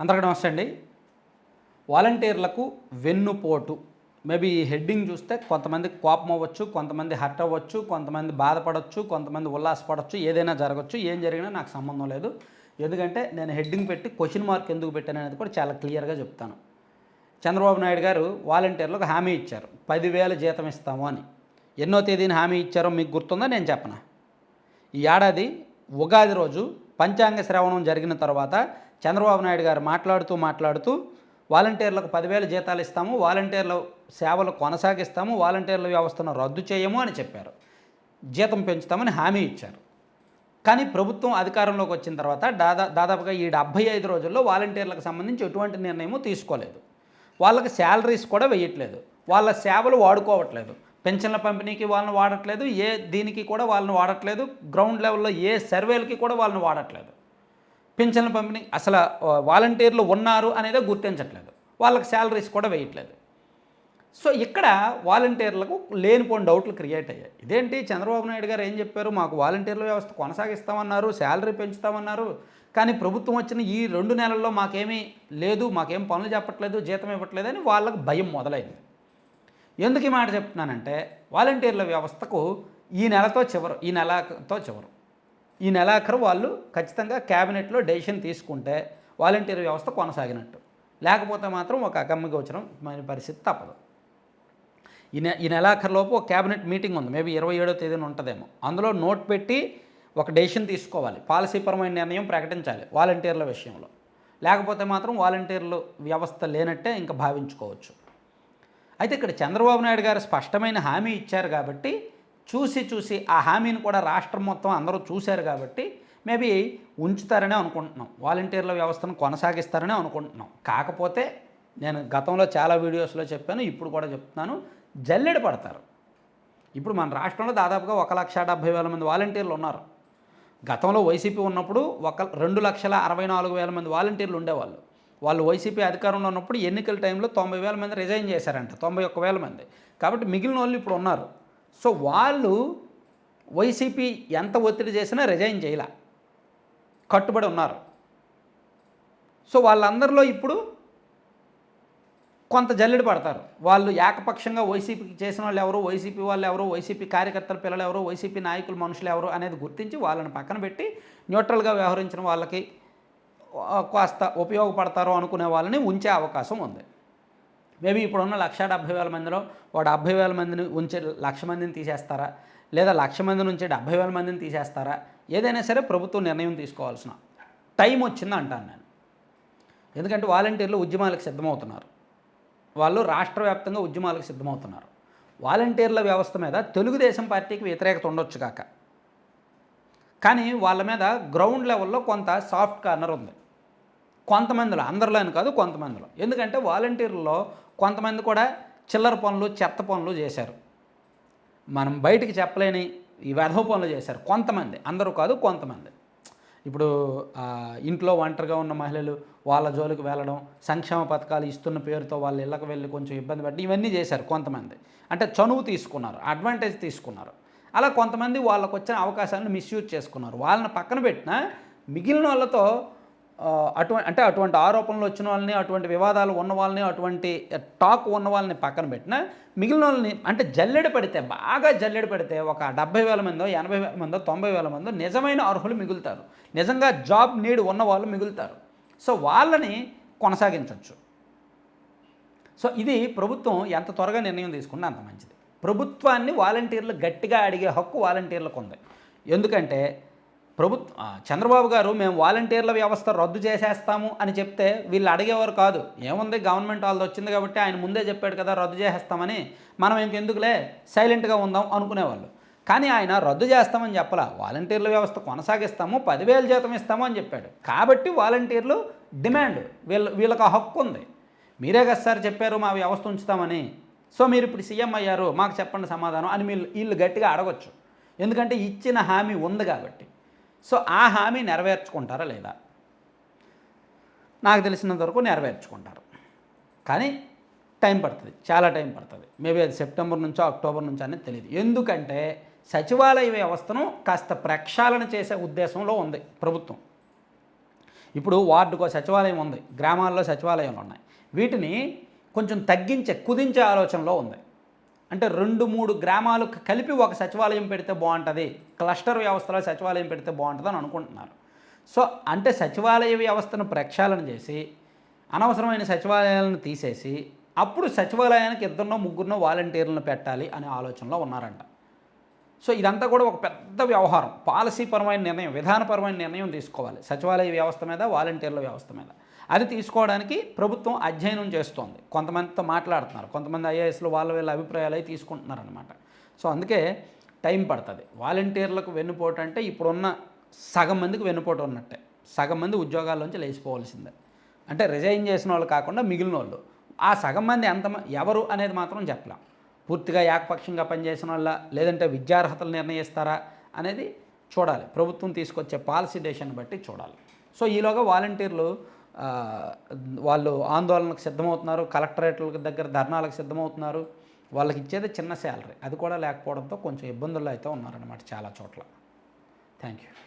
అందరికీ నమస్తే అండి. వాలంటీర్లకు వెన్నుపోటు. మేబీ ఈ హెడ్డింగ్ చూస్తే కొంతమంది కోపం అవ్వచ్చు కొంతమంది హర్ట్ అవ్వచ్చు కొంతమంది బాధపడవచ్చు కొంతమంది ఉల్లాసపడవచ్చు ఏదైనా జరగచ్చు ఏం జరిగినా నాకు సంబంధం లేదు. ఎందుకంటే నేను హెడ్డింగ్ పెట్టి క్వశ్చన్ మార్క్ ఎందుకు పెట్టాను అనేది కూడా చాలా క్లియర్గా చెప్తాను. చంద్రబాబు నాయుడు గారు వాలంటీర్లకు హామీ ఇచ్చారు. పదివేల జీతం ఇస్తాము అని. ఎన్నో తేదీని హామీ ఇచ్చారో మీకు గుర్తుందో? నేను చెప్పనా? ఈ ఏడాది ఉగాది రోజు పంచాంగ శ్రవణం జరిగిన తర్వాత చంద్రబాబు నాయుడు గారు మాట్లాడుతూ మాట్లాడుతూ వాలంటీర్లకు పదివేల జీతాలు ఇస్తాము వాలంటీర్ల సేవలు కొనసాగిస్తాము వాలంటీర్ల వ్యవస్థను రద్దు చేయము అని చెప్పారు. జీతం పెంచుతామని హామీ ఇచ్చారు. కానీ ప్రభుత్వం అధికారంలోకి వచ్చిన తర్వాత దాదా దాదాపుగా ఈ డెబ్భై ఐదు రోజుల్లో వాలంటీర్లకు సంబంధించి ఎటువంటి నిర్ణయము తీసుకోలేదు. వాళ్ళకి శాలరీస్ కూడా వేయట్లేదు. వాళ్ళ సేవలు వాడుకోవట్లేదు. పెన్షన్ల పంపిణీకి వాళ్ళని వాడట్లేదు ఏ దీనికి కూడా వాళ్ళని వాడట్లేదు గ్రౌండ్ లెవెల్లో ఏ సర్వేలకి కూడా వాళ్ళని వాడట్లేదు. పెన్షన్ల పంపిణీ అసలు వాలంటీర్లు ఉన్నారు అనేదే గుర్తించట్లేదు. వాళ్ళకి శాలరీస్ కూడా వేయట్లేదు. సో ఇక్కడ వాలంటీర్లకు లేనిపోని డౌట్లు క్రియేట్ అయ్యాయి. ఇదేంటి? చంద్రబాబు నాయుడు గారు ఏం చెప్పారు? మాకు వాలంటీర్ల వ్యవస్థ కొనసాగిస్తామన్నారు శాలరీ పెంచుతామన్నారు కానీ ప్రభుత్వం వచ్చిన ఈ రెండు నెలల్లో మాకేమీ లేదు మాకేం పనులు చెప్పట్లేదు జీతం ఇవ్వట్లేదు అని వాళ్ళకి భయం మొదలైంది. ఎందుకు ఈ మాట చెప్తున్నానంటే వాలంటీర్ల వ్యవస్థకు ఈ నెలతో చివరు ఈ నెలతో చివరు. ఈ నెలాఖరు వాళ్ళు ఖచ్చితంగా క్యాబినెట్లో డెసిషన్ తీసుకుంటే వాలంటీర్ వ్యవస్థ కొనసాగినట్టు. లేకపోతే మాత్రం ఒక అగమ్యగోచరం మన పరిస్థితి తప్పదు. ఈ నె ఈ నెలాఖరులోపు ఒక క్యాబినెట్ మీటింగ్ ఉంది. మేబీ ఇరవై ఏడో తేదీన ఉంటుందేమో. అందులో నోట్ పెట్టి ఒక డెసిషన్ తీసుకోవాలి. పాలసీపరమైన నిర్ణయం ప్రకటించాలి వాలంటీర్ల విషయంలో. లేకపోతే మాత్రం వాలంటీర్లు వ్యవస్థ లేనట్టే ఇంకా భావించుకోవచ్చు. అయితే ఇక్కడ చంద్రబాబు నాయుడు గారు స్పష్టమైన హామీ ఇచ్చారు కాబట్టి చూసి చూసి ఆ హామీని కూడా రాష్ట్రం మొత్తం అందరూ చూశారు కాబట్టి మేబీ ఉంచుతారనే అనుకుంటున్నాం. వాలంటీర్ల వ్యవస్థను కొనసాగిస్తారనే అనుకుంటున్నాం. కాకపోతే నేను గతంలో చాలా వీడియోస్లో చెప్పాను ఇప్పుడు కూడా చెప్తున్నాను. జల్లెడ పడతారు. ఇప్పుడు మన రాష్ట్రంలో దాదాపుగా ఒక లక్ష డెబ్భై వేల మంది వాలంటీర్లు ఉన్నారు. గతంలో వైసీపీ ఉన్నప్పుడు ఒక రెండు లక్షల అరవై నాలుగు వేల మంది వాలంటీర్లు ఉండేవాళ్ళు. వాళ్ళు వైసీపీ అధికారంలో ఉన్నప్పుడు ఎన్నికల టైంలో తొంభై వేల మంది రిజైన్ చేశారంట తొంభై ఒక్క వేల మంది. కాబట్టి మిగిలిన వాళ్ళు ఇప్పుడు ఉన్నారు. సో వాళ్ళు వైసీపీ ఎంత ఒత్తిడి చేసినా రిజైన్ చేయలే. కట్టుబడి ఉన్నారు. సో వాళ్ళందరిలో ఇప్పుడు కొంత జల్లెడ పడతారు. వాళ్ళు ఏకపక్షంగా వైసీపీకి చేసిన వాళ్ళు ఎవరు వైసీపీ వాళ్ళు ఎవరు వైసీపీ కార్యకర్తల పిల్లలు ఎవరు వైసీపీ నాయకులు మనుషులు ఎవరు అనేది గుర్తించి వాళ్ళని పక్కన పెట్టి న్యూట్రల్గా వ్యవహరించిన వాళ్ళకి కాస్త ఉపయోగపడతారో అనుకునే వాళ్ళని ఉంచే అవకాశం ఉంది. మేబీ ఇప్పుడున్న లక్ష డెబ్భై వేల మందిలో ఓ డెబ్భై వేల మందిని ఉంచే లక్ష మందిని తీసేస్తారా? లేదా లక్ష మంది నుంచి డెబ్భై వేల మందిని తీసేస్తారా? ఏదైనా సరే ప్రభుత్వం నిర్ణయం తీసుకోవాల్సిన టైం వచ్చింది అంటాను నేను. ఎందుకంటే వాలంటీర్లు ఉద్యమాలకు సిద్ధమవుతున్నారు. వాళ్ళు రాష్ట్ర వ్యాప్తంగా ఉద్యమాలకు సిద్ధమవుతున్నారు. వాలంటీర్ల వ్యవస్థ మీద తెలుగుదేశం పార్టీకి వ్యతిరేకత ఉండొచ్చు కాక. కానీ వాళ్ళ మీద గ్రౌండ్ లెవెల్లో కొంత సాఫ్ట్ కార్నర్ ఉంది. కొంతమందిలో అందరిలో అని కాదు కొంతమందిలో. ఎందుకంటే వాలంటీర్లలో కొంతమంది కూడా చిల్లర పనులు చెత్త పనులు చేశారు. మనం బయటికి చెప్పలేని ఈ వెధవ పనులు చేశారు. కొంతమంది అందరూ కాదు కొంతమంది. ఇప్పుడు ఇంట్లో ఒంటరిగా ఉన్న మహిళలు వాళ్ళ జోలికి వెళ్ళడం సంక్షేమ పథకాలు ఇస్తున్న పేరుతో వాళ్ళ ఇళ్ళకి వెళ్ళి కొంచెం ఇబ్బంది పడి ఇవన్నీ చేశారు కొంతమంది. అంటే చనువు తీసుకున్నారు అడ్వాంటేజ్ తీసుకున్నారు. అలా కొంతమంది వాళ్ళకు వచ్చిన అవకాశాలను మిస్యూజ్ చేసుకున్నారు. వాళ్ళని పక్కన పెట్టినా మిగిలిన వాళ్ళతో అటువంటి అంటే అటువంటి ఆరోపణలు వచ్చిన వాళ్ళని అటువంటి వివాదాలు ఉన్న వాళ్ళని అటువంటి టాక్ ఉన్న వాళ్ళని పక్కన పెట్టినా మిగిలిన వాళ్ళని అంటే జల్లెడ పడితే బాగా జల్లెడ పడితే ఒక డెబ్బై వేల మందో ఎనభై వేల మందో తొంభై వేల మందో నిజమైన అర్హులు మిగులుతారు. నిజంగా జాబ్ నీడ్ ఉన్న వాళ్ళు మిగులుతారు. సో వాళ్ళని కొనసాగించవచ్చు సో ఇది ప్రభుత్వం ఎంత త్వరగా నిర్ణయం తీసుకున్నా అంత మంచిది. ప్రభుత్వాన్ని వాలంటీర్లు గట్టిగా అడిగే హక్కు వాలంటీర్లకు ఉంది. ఎందుకంటే ప్రభుత్వ చంద్రబాబు గారు మేము వాలంటీర్ల వ్యవస్థ రద్దు చేసేస్తాము అని చెప్తే వీళ్ళు అడిగేవారు కాదు. ఏముంది? గవర్నమెంట్ వాళ్ళది వచ్చింది కాబట్టి ఆయన ముందే చెప్పాడు కదా రద్దు చేసేస్తామని. మనం ఇంకెందుకులే? సైలెంట్గా ఉందాం అనుకునేవాళ్ళు. కానీ ఆయన రద్దు చేస్తామని చెప్పలా. వాలంటీర్ల వ్యవస్థ కొనసాగిస్తాము పదివేలు జీతం ఇస్తాము అని చెప్పాడు. కాబట్టి వాలంటీర్లు డిమాండ్. వీళ్ళ వీళ్ళకి ఆ హక్కు ఉంది. మీరే కదా సార్ చెప్పారు మా వ్యవస్థ ఉంచుతామని. సో మీరు ఇప్పుడు సీఎం అయ్యారు మాకు చెప్పండి సమాధానం అని వీళ్ళు వీళ్ళు గట్టిగా అడగొచ్చు. ఎందుకంటే ఇచ్చిన హామీ ఉంది కాబట్టి. సో ఆ హామీ నెరవేర్చుకుంటారా లేదా? నాకు తెలిసినంత వరకు నెరవేర్చుకుంటారు. కానీ టైం పడుతుంది చాలా టైం పడుతుంది. మేబీ అది సెప్టెంబర్ నుంచో అక్టోబర్ నుంచో అనేది తెలియదు. ఎందుకంటే సచివాలయ వ్యవస్థను కాస్త ప్రక్షాళన చేసే ఉద్దేశంలో ఉంది ప్రభుత్వం. ఇప్పుడు వార్డుకో సచివాలయం ఉంది గ్రామాల్లో సచివాలయాలు ఉన్నాయి. వీటిని కొంచెం తగ్గించే కుదించే ఆలోచనలో ఉంది. అంటే రెండు మూడు గ్రామాలకు కలిపి ఒక సచివాలయం పెడితే బాగుంటుంది. క్లస్టర్ వ్యవస్థలో సచివాలయం పెడితే బాగుంటుంది అని అనుకుంటున్నారు. సో అంటే సచివాలయ వ్యవస్థను ప్రక్షాళన చేసి అనవసరమైన సచివాలయాలను తీసేసి అప్పుడు సచివాలయానికి ఇద్దరినో ముగ్గురునో వాలంటీర్లను పెట్టాలి అనే ఆలోచనలో ఉన్నారంట. సో ఇదంతా కూడా ఒక పెద్ద వ్యవహారం. పాలసీపరమైన నిర్ణయం విధానపరమైన నిర్ణయం తీసుకోవాలి. సచివాలయ వ్యవస్థ మీద వాలంటీర్ల వ్యవస్థ మీద. అది తీసుకోవడానికి ప్రభుత్వం అధ్యయనం చేస్తోంది. కొంతమందితో మాట్లాడుతున్నారు. కొంతమంది ఐఏఎస్లు వాళ్ళ వీళ్ళ అభిప్రాయాలు అవి తీసుకుంటున్నారు అనమాట సో అందుకే టైం పడుతుంది. వాలంటీర్లకు వెన్నుపోటు అంటే ఇప్పుడున్న సగం మందికి వెన్నుపోటు ఉన్నట్టే. సగం మంది ఉద్యోగాల్లోంచి లేచిపోవాల్సిందే. అంటే రిజైన్ చేసిన వాళ్ళు కాకుండా మిగిలిన వాళ్ళు ఆ సగం మంది ఎంత ఎవరు అనేది మాత్రం చెప్పలేం. పూర్తిగా ఏకపక్షంగా పనిచేసిన వాళ్ళ? లేదంటే విద్యార్హతలు నిర్ణయిస్తారా? అనేది చూడాలి. ప్రభుత్వం తీసుకొచ్చే పాలసీ డేషన్ బట్టి చూడాలి. సో ఈలోగా వాలంటీర్లు వాళ్ళు ఆందోళనకు సిద్ధమవుతున్నారు కలెక్టరేట్ల దగ్గర ధర్నాలకు సిద్ధమవుతున్నారు వాళ్ళకి ఇచ్చేది చిన్న శాలరీ. అది కూడా లేకపోవడంతో కొంచెం ఇబ్బందుల్లో అయితే ఉన్నారనమాట చాలా చోట్ల. Thank you.